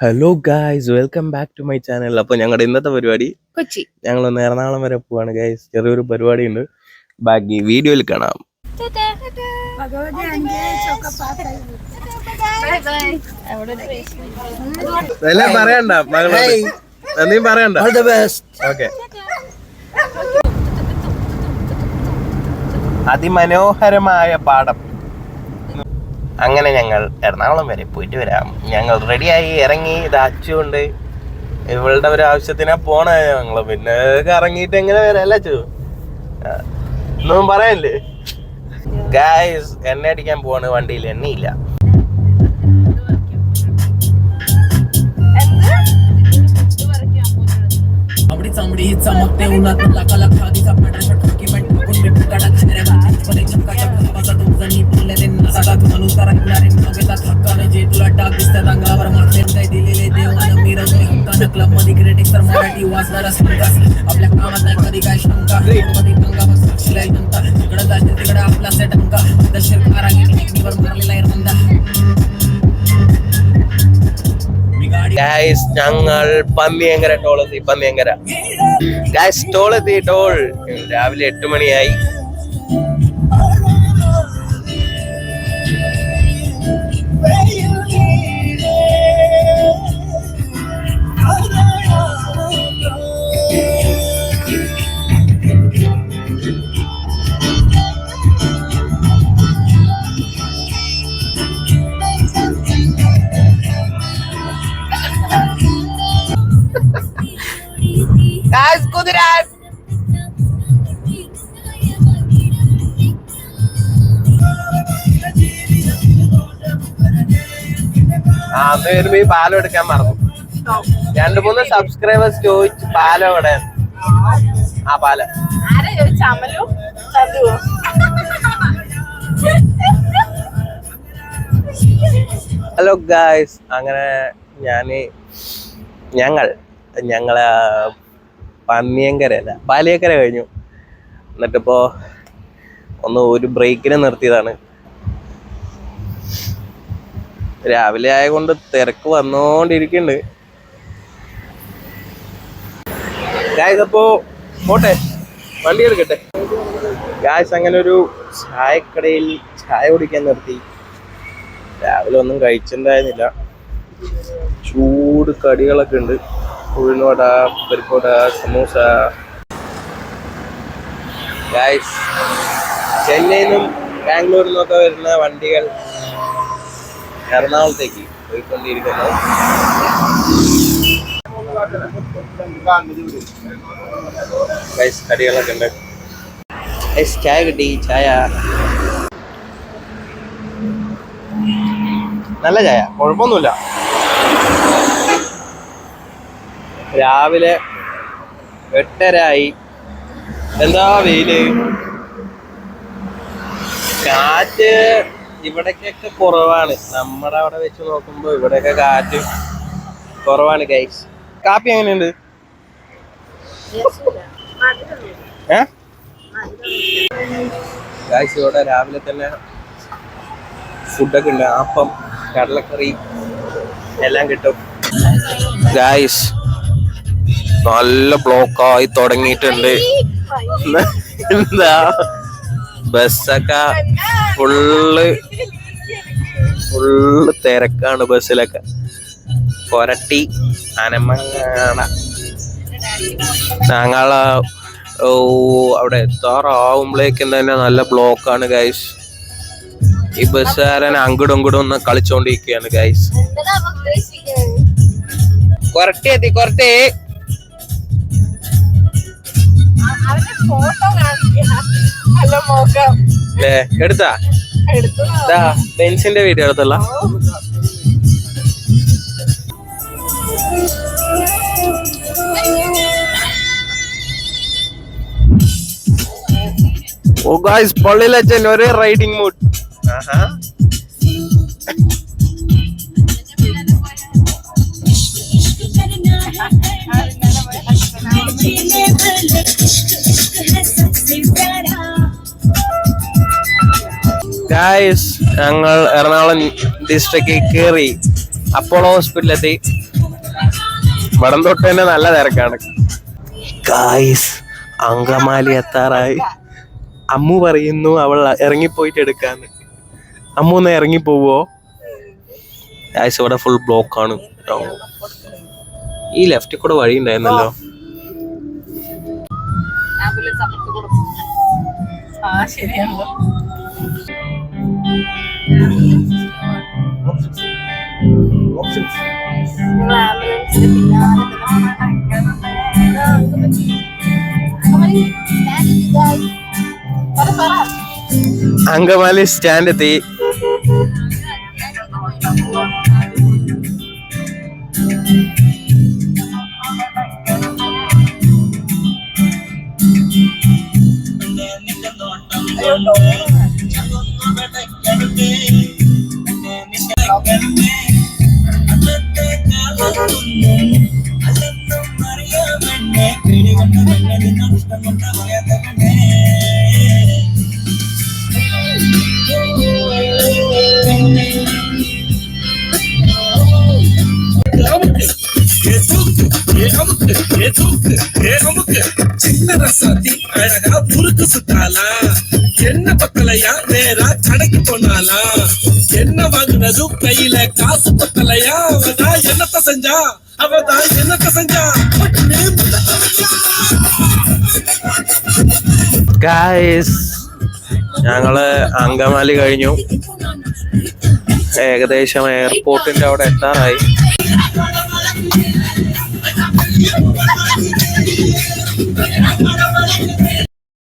Hello guys welcome back to my channel അപ്പോൾ ഞങ്ങളുടെ ഇന്നത്തെ പരിപാടി കൊച്ചി. ഞങ്ങളൊന്ന് എറണാകുളം വരെ പോവാണ് ഗൈസ് ചെറിയൊരു പരിപാടി ഉണ്ട് ബാക്കി വീഡിയോയിൽ കാണാം. എല്ലാം പറയണ്ട മകളോട്. നീ പറയണ്ട. ഓക്കെ അതിമനോഹരമായ പാടം. അങ്ങനെ ഞങ്ങൾ എറണാകുളം വരെ പോയിട്ട് വരാം ഞങ്ങൾ റെഡിയായി ഇറങ്ങി ഇത് അച്ചുണ്ട് ഇവളുടെ ഒരു ആവശ്യത്തിനാ പോണ ഞങ്ങള് പിന്നെ ഇറങ്ങിയിട്ട് എങ്ങനെ വരാല്ല അച്ചു ആ. ഒന്നും പറയല്ലേ ഗായ്സ് എണ്ണ അടിക്കാൻ പോവാണ് വണ്ടിയിൽ എണ്ണയില്ല चामडी चामडी ही चमकते उन्हात लाका लाखा दिसा पटापट की वाचणारा संघास आपल्या कामात नाही कधी काय शंका मध्ये गंगावर साक्षीला जनता तिकडं जाते तिकडं आपला सेट अंका दशर कारागिरी टेक्निकवर मारलेला आहे रंदा मी गाडी ഗായ്സ് ഞങ്ങൾ പന്നിയങ്കര ടോളെത്തി പന്നിയങ്കര ഗായ്സ് ടോളെത്തി ടോൾ രാവിലെ എട്ട് മണിയായി കുതിരാൻ ആ അന്ന് വരുമ്പോ ഈ പാലം എടുക്കാൻ മറന്നു. രണ്ടു മൂന്ന് സബ്സ്ക്രൈബേഴ്സ് ചോദിച്ചു പാലം എവിടെ? ആ പാലം. ഹലോ ഗായ്സ് അങ്ങനെ ഞാൻ ഞങ്ങൾ ഞങ്ങളെ പന്നിയങ്കര അല്ല പാലിയക്കര കഴിഞ്ഞു. എന്നിട്ടിപ്പോ ഒന്ന് ഒരു ബ്രേക്കിന് നിർത്തിയതാണ്. രാവിലെ ആയതുകൊണ്ട് തിരക്ക് വന്നോണ്ടിരിക്കുന്നുണ്ട് ഗായ്സ് അപ്പോ പോട്ടെ വണ്ടി എടുക്കട്ടെ. ഗായസ് അങ്ങനെ ഒരു ചായക്കടയിൽ ചായ കുടിക്കാൻ നിർത്തി. രാവിലെ ഒന്നും കഴിച്ചിട്ടുണ്ടായിരുന്നില്ല. ചൂട് കടികളൊക്കെ ഉണ്ട്. ഉഴുന്നുവട പരിപ്പോട സമൂസ ഗൈസ് ചെന്നൈയിൽ നിന്നും ബാംഗ്ലൂരിൽ നിന്നൊക്കെ വരുന്ന വണ്ടികൾ എറണാകുളത്തേക്ക് പോയിക്കൊണ്ടിരിക്കുന്നു. ഗൈസ് കടികളൊക്കെ ഉണ്ട്. ഗൈസ് ചായ കിട്ടി ചായ. നല്ല ചായ കുഴപ്പമൊന്നുമില്ല. രാവിലെ എട്ടരായി എന്താ വെയിൽ? കാറ്റ് ഇവിടേക്കൊക്കെ കുറവാണ്. നമ്മുടെ അവിടെ വെച്ച് നോക്കുമ്പോ ഇവിടെയൊക്കെ കാറ്റ് കുറവാണ് ഗൈസ് കാപ്പി എങ്ങനെയുണ്ട്? ഗൈസ് ഇവിടെ രാവിലെ തന്നെ ഫുഡൊക്കെ ഉണ്ട്. അപ്പം കടലക്കറി എല്ലാം കിട്ടും. ഗൈസ് നല്ല ബ്ലോക്കായി തുടങ്ങിയിട്ടുണ്ട്. എന്താ? ബസ്സൊക്കെ ഫുള്ള് ഫുള്ള് തിരക്കാണ് ബസ്സിലൊക്കെ. കൊരട്ടി അനമങ്ങാണ ഞങ്ങൾ അവിടെ എത്താറാവുമ്പോഴേക്കും തന്നെ നല്ല ബ്ലോക്കാണ് ഗൈസ് ഈ ബസ്സുകാരൻ അങ്ങോട്ടും ഇങ്ങോട്ടും ഒന്ന് കളിച്ചോണ്ടിരിക്കുകയാണ് ഗൈസ് കൊരട്ടി എത്തി കൊരട്ടി. എടുത്താ? ബെൻസിന്റെ വീഡിയോ എടുത്തല്ല ഓ. ഗായ്സ് പള്ളിയിലച്ഛൻ ഒരേ റൈഡിങ് മൂഡ് ഗായ്സ് ഞങ്ങൾ എറണാകുളം ഡിസ്ട്രിക്റ്റിൽ കയറി അപ്പോളോ ഹോസ്പിറ്റലെത്തി വടം തൊട്ട് തന്നെ നല്ല തിരക്കാണ്. ഗായ്സ് അങ്കമാലി എത്താറായി. അമ്മു പറയുന്നു അവൾ ഇറങ്ങിപ്പോയിട്ട് എടുക്കാന്ന്. അമ്മു ഒന്ന് ഇറങ്ങി പോവോ ഗായ്സ് ഇവിടെ ഫുൾ ബ്ലോക്ക് ആണ്. ഈ ലെഫ്റ്റിൽ കൂടെ വഴി ഉണ്ടായിരുന്നല്ലോ. ആ ശരിയാണല്ലോ പിന്നാലെ പറ അങ്കമാലി സ്റ്റാൻഡ് എത്തി. சின்ன ரசாத்தி அழகா புருக்கு சுத்தாளா என்ன பக்கலையா நேரா கடைக்கு போனாலா என்ன வாங்கினதும் கையில காசு பக்கலையா அவதான் என்னத்த செஞ்சா அவதான் என்னத்த செஞ்சா பட்டுன்னு முத்தத்தை வச்சா. ഗായ്സ് ഞങ്ങള് അങ്കമാലി കഴിഞ്ഞു ഏകദേശം എയർപോർട്ടിന്റെ അവിടെ എത്താറായി